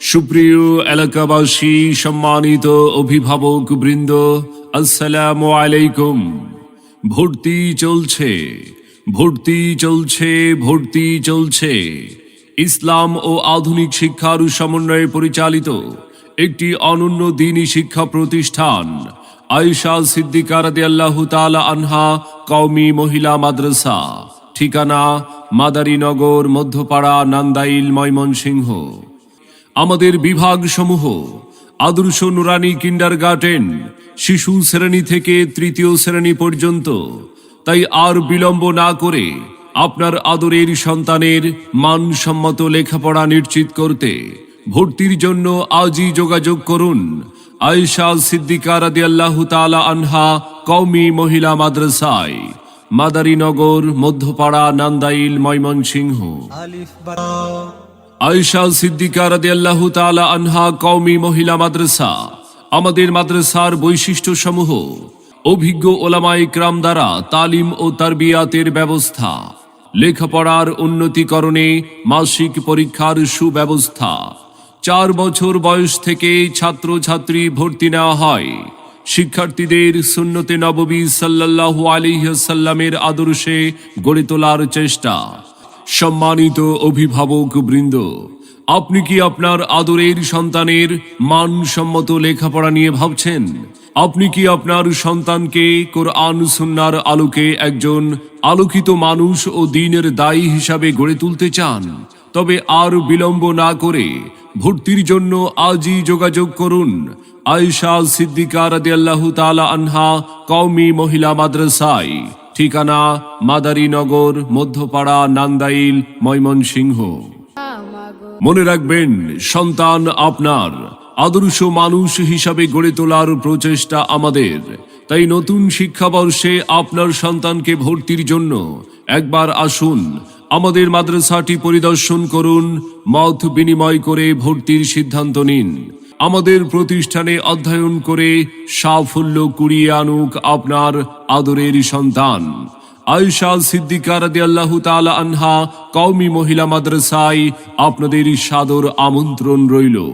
সুপ্রিয় এলাকাবাসী, সম্মানিত অভিভাবক বৃন্দ, আসসালাম আলাইকুম। ভর্তি চলছে ভর্তি চলছে ভর্তি চলছে। ইসলাম ও আধুনিক শিক্ষার সমন্বয়ে পরিচালিত একটি অনন্য দিনী শিক্ষা প্রতিষ্ঠান আয়সা সিদ্দিকা রাদি আল্লাহ তালা আনহা কওমি মহিলা মাদ্রাসা। ঠিকানা মাদারীনগর, মধ্যপাড়া, নান্দাইল, ময়মনসিংহ। আমাদের বিভাগ সমূহ আদর্শ নুরানি কিন্ডার গার্ডেন শিশু শ্রেণি থেকে তৃতীয় শ্রেণি পর্যন্ত। তাই আর বিলম্ব না করে আপনার আদরের সন্তানের মানসম্মত লেখাপড়া নিশ্চিত করতে ভর্তির জন্য আজই যোগাযোগ করুন আয়েশা সিদ্দিকা রাদি আল্লাহ তালা আনহা কওমি মহিলা মাদ্রাসায়, মাদারীনগর, মধ্যপাড়া, নান্দাইল, ময়মনসিংহ। আয়েশা সিদ্দিকা রাদিয়াল্লাহু তাআলা আনহা কওমি মহিলা মাদ্রাসা, আমাদের মাদ্রাসার বৈশিষ্ট্য সমূহ অভিজ্ঞ ওলামাই ক্রাম দ্বারা তালিম ও তারবিয়াতের ব্যবস্থা, লেখাপড়ার উন্নতিকরণে মাসিক পরীক্ষার সুব্যবস্থা, চার বছর বয়স থেকে ছাত্র ছাত্রী ভর্তি নেওয়া হয়, শিক্ষার্থীদের সুন্নতে নববী সাল্লাল্লাহু আলিহাসাল্লামের আদর্শে গড়ে তোলার চেষ্টা। সম্মানিত অভিভাবক বৃন্দ, আপনি কি আপনার আদরের সন্তানের মানসম্মত লেখাপড়া নিয়ে ভাবছেন? আপনি কি আপনার সন্তানকে কোরআন সুন্নার আলোকে একজন আলোকিত মানুষ ও দিনের দায়ী হিসাবে গড়ে তুলতে চান? তবে আর বিলম্ব না করে ভর্তির জন্য আজই যোগাযোগ করুন। আয়েশা সিদ্দিকা রাদিয়াল্লাহু তালা আনহা কওমি মহিলা মাদ্রাসায়। ঠিকানা মাদারীনগর, মধ্যপাড়া, নান্দাইল, ময়মনসিংহ। মনে রাখবেন, সন্তান আপনার। আদর্শ মানুষ হিসাবে গড়ে তোলার প্রচেষ্টা আমাদের। তাই নতুন শিক্ষাবর্ষে আপনার সন্তানকে ভর্তির জন্য একবার আসুন, আমাদের মাদ্রাসাটি পরিদর্শন করুন, মত বিনিময় করে ভর্তির সিদ্ধান্ত নিন। আমাদের প্রতিষ্ঠানে অধ্যয়ন করে সাফল্য কুড়িয়ে আনুক আপনার আদরের সন্তান। আয়সা সিদ্দিকার রাদিয়াল্লাহু তাআলা আনহা কৌমি মহিলা মাদ্রাসায় আপনাদের সাদর আমন্ত্রণ রইল।